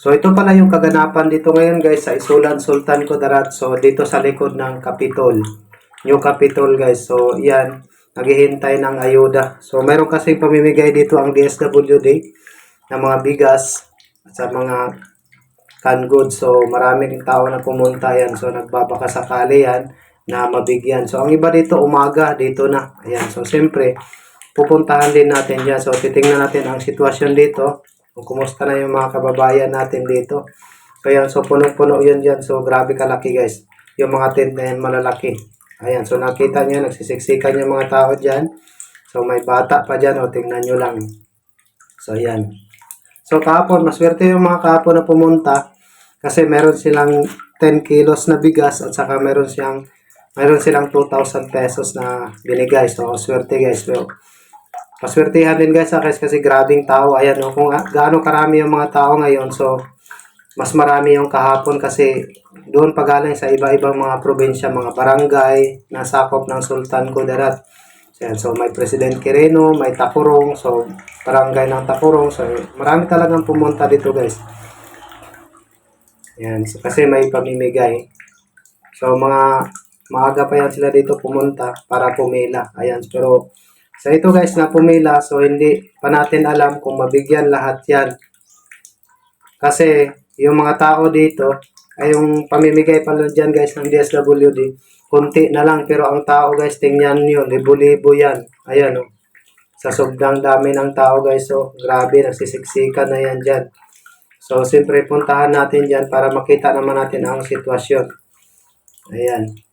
So ito pala yung kaganapan dito ngayon guys sa Isulan Sultan Kudarat. So dito sa likod ng Capitol. New Capitol guys. So yan, naghihintay ng ayuda. So meron kasi pamimigay dito ang DSWD ng mga bigas at sa mga canned goods. So maraming tao na pumunta yan. So nagbabaka sakali yan na mabigyan. So ang iba dito umaga dito na. Ayan. So siyempre pupuntahan din natin yan. So titingnan natin ang sitwasyon dito. Kumusta na yung mga kababayan natin dito. Kaya so punong-puno yan dyan. So grabe kalaki guys. Yung mga tent na yan malalaki. Ayan. So nakita nyo nagsisiksikan yung mga tao dyan. So may bata pa dyan. O tingnan nyo lang. So ayan. So kahapon, maswerte yung mga kahapon na pumunta. Kasi meron silang 10 kilos na bigas at saka meron siyang meron silang 2,000 pesos na binigay. So, swerte guys. So, paswertihan din guys ah, guys kasi grabing tao. Ayan, no, kung gaano karami yung mga tao ngayon. So, mas marami yung kahapon kasi doon pagaling sa iba-ibang mga probinsya, mga barangay na sakop ng Sultan Kudarat. So, yan. so may President Quirino, may Takurong, so barangay ng Takurong. So, marami talagang pumunta dito guys. Yan, so, kasi may pamimigay. So, mga maaga pa yan sila dito pumunta para pumila. Ayan, pero sa ito guys na pumila, so hindi pa natin alam kung mabigyan lahat yan. Kasi yung mga tao dito, ay yung pamimigay pala dyan guys ng DSWD, kunti na lang. Pero ang tao guys, tingnan nyo, libo-libo yan. Ayan o. Sa sobrang dami ng tao guys, so grabe, nagsisiksikan na yan dyan. So, siyempre, puntahan natin dyan para makita naman natin ang sitwasyon. Ayan.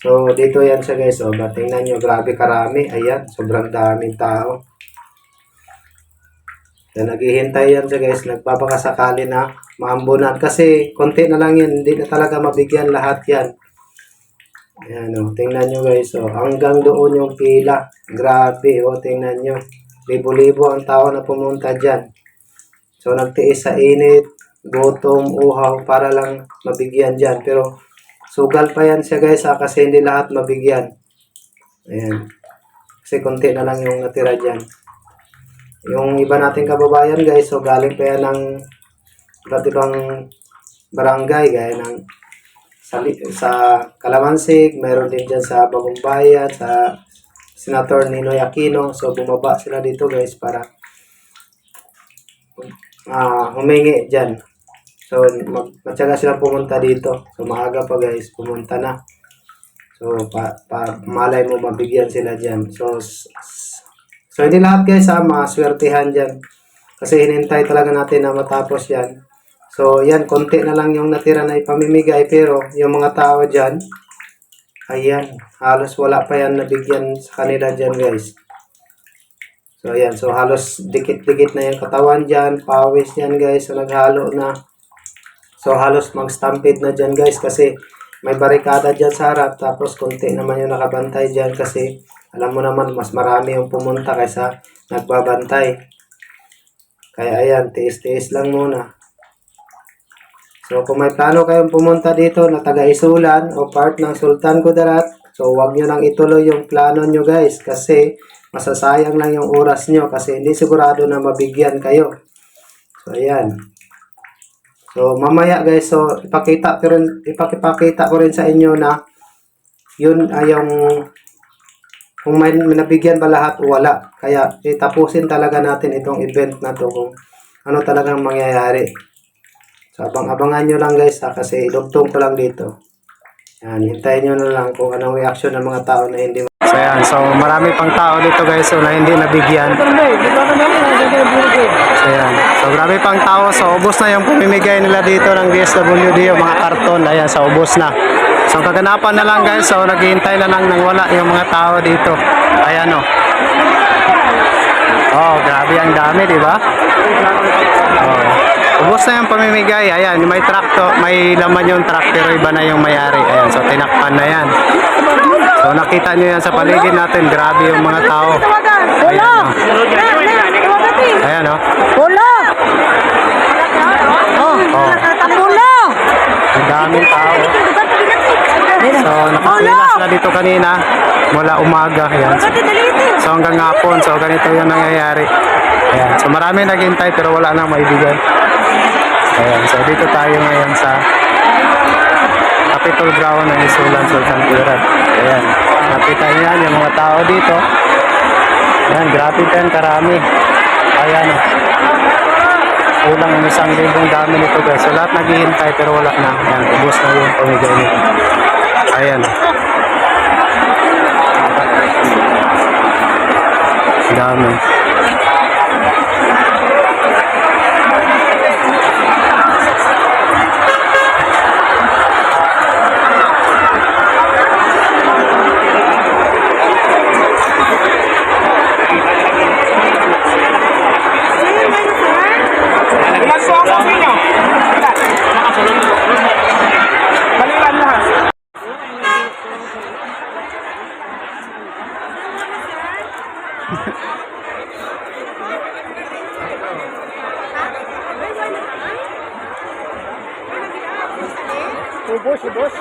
So, dito yan siya guys. O, oh, tingnan nyo, grabe karami. Ayan, sobrang daming tao. So, naghihintay yan siya guys. Nagpapakasakali na maambunan. Kasi, konti na lang yan. Hindi na talaga mabigyan lahat yan. Ayan o, tingnan nyo guys. O, hanggang doon yung pila. Grabe o, tingnan nyo. Libo-libo ang tao na pumunta dyan. So, nagtiis sa init, gutom, uhaw, para lang mabigyan dyan. Pero, sugal pa yan siya guys ha, kasi hindi lahat mabigyan. Ayan. Kasi konti na lang yung natira dyan. Yung iba nating kababayan guys, so galing pa yan ng iba't barangay, gaya ng sa, sa Kalamansig, meron din dyan sa Bagong Bayan, sa Senator Ninoy Aquino. So, bumaba sila dito guys para ah humingi dyan. So, matyaga silang pumunta dito. So, maaga pa guys, pumunta na. So, pa, pa, malay mo mabigyan sila dyan. So, so hindi lahat guys ha, maswertihan dyan. Kasi hinintay talaga natin na matapos yan. So, yan, konti na lang yung natira na ipamimigay. Pero, yung mga tao dyan, ayan, halos wala pa yan nabigyan sa kanila dyan guys. So, ayan. So, halos dikit-dikit na yung katawan dyan. Pawis yan, guys. So, naghalo na. So, halos mag-stampede na dyan, guys. Kasi, may barikada dyan sa harap. Tapos, konti naman yung nakabantay dyan. Kasi, alam mo naman, mas marami yung pumunta kaysa nagbabantay. Kaya, ayan. Tiis-tiis lang muna. So, kung may plano kayong pumunta dito na taga-isulan o part ng Sultan Kudarat, so, wag nyo nang ituloy yung plano nyo, guys. Kasi, masasayang lang yung oras nyo kasi hindi sigurado na mabigyan kayo. So, ayan. So, mamaya guys, so, ipakita ko rin, ipakipakita ko rin sa inyo na yun ay yung kung may, nabigyan ba lahat wala. Kaya, itapusin talaga natin itong event na to kung ano talagang mangyayari. So, abang-abangan nyo lang guys ha, kasi idugtong ko lang dito. Yan, hintayin nyo na lang kung anong reaction ng mga tao na hindi So yan, so marami pang tao dito guys so na hindi nabigyan. So yan, so grabe pang tao. So ubos na yung pamimigay nila dito ng DSWD yung mga karton. Ayan, so ubos na. So kaganapan na lang guys, so naghihintay na lang nang wala yung mga tao dito. Ayan o. Oh, grabe ang dami, di ba? Ubos na yung pamimigay. Ayan, may truck to, may laman yung truck pero iba na yung mayari. Ayan, so tinakpan na yan. So nakita nyo yan sa paligid natin, grabe yung mga tao. Ayan, oh. Ayan oh. Pulo! Oh, Oh, ang daming tao. So nakapila sila dito kanina mula umaga. Ayan. So hanggang hapon, so ganito yung nangyayari. Ayan. So marami naghintay pero wala nang maibigay. Ayan. So dito tayo ngayon sa Capitol Ground ng Isulan Sultan Kudarat. Ayan. Nakita niyo yan yung mga tao dito. Ayan. Grabe yan karami. Ayan. Kulang ng isang libong dami nito guys. So lahat naghihintay pero wala na. Ayan. Ubus na yung pamigay nito. Ayan. Dami. Ubus, ubus.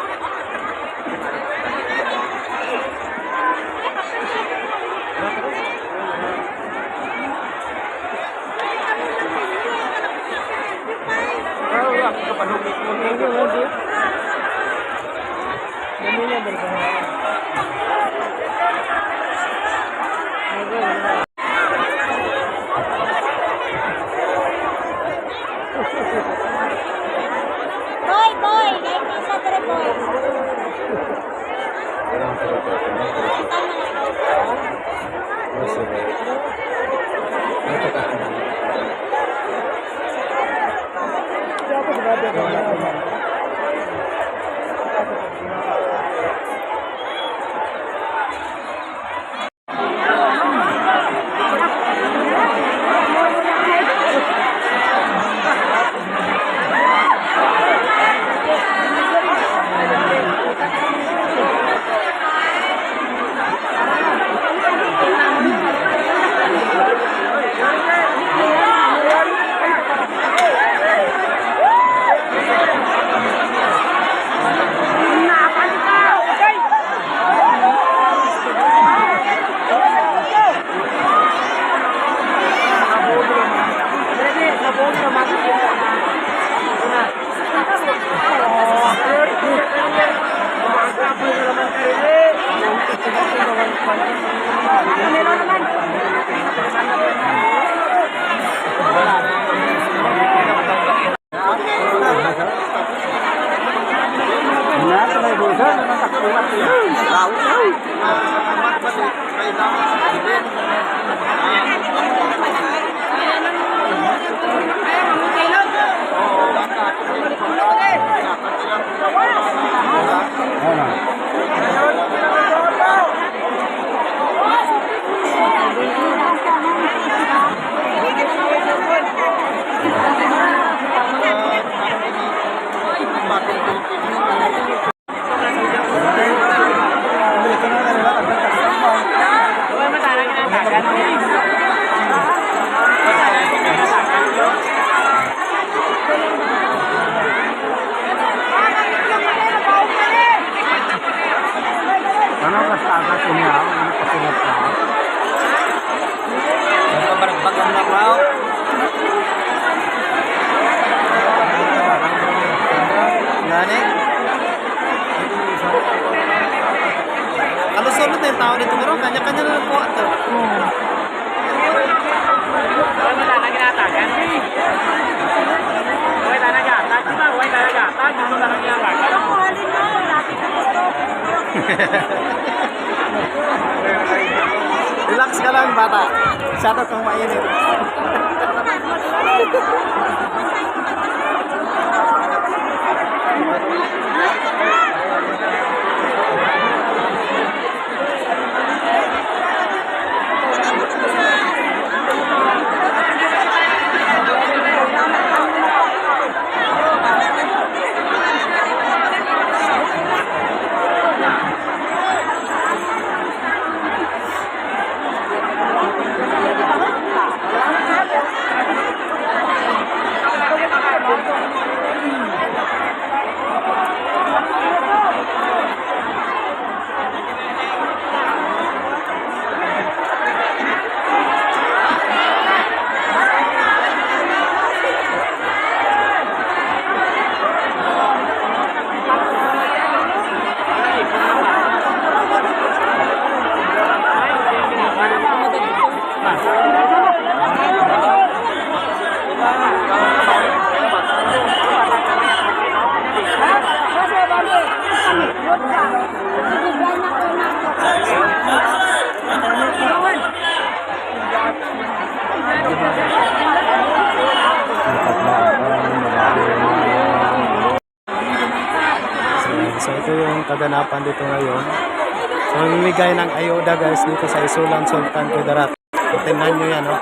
Boy, kanya-kanya na lang po ito. Wala na ginatagan. Wala na gatag. Diba? Wala na So ito yung kaganapan dito ngayon. So mamimigay ng ayoda guys dito sa Isulan Sultan Kudarat. So, tingnan nyo yan oh.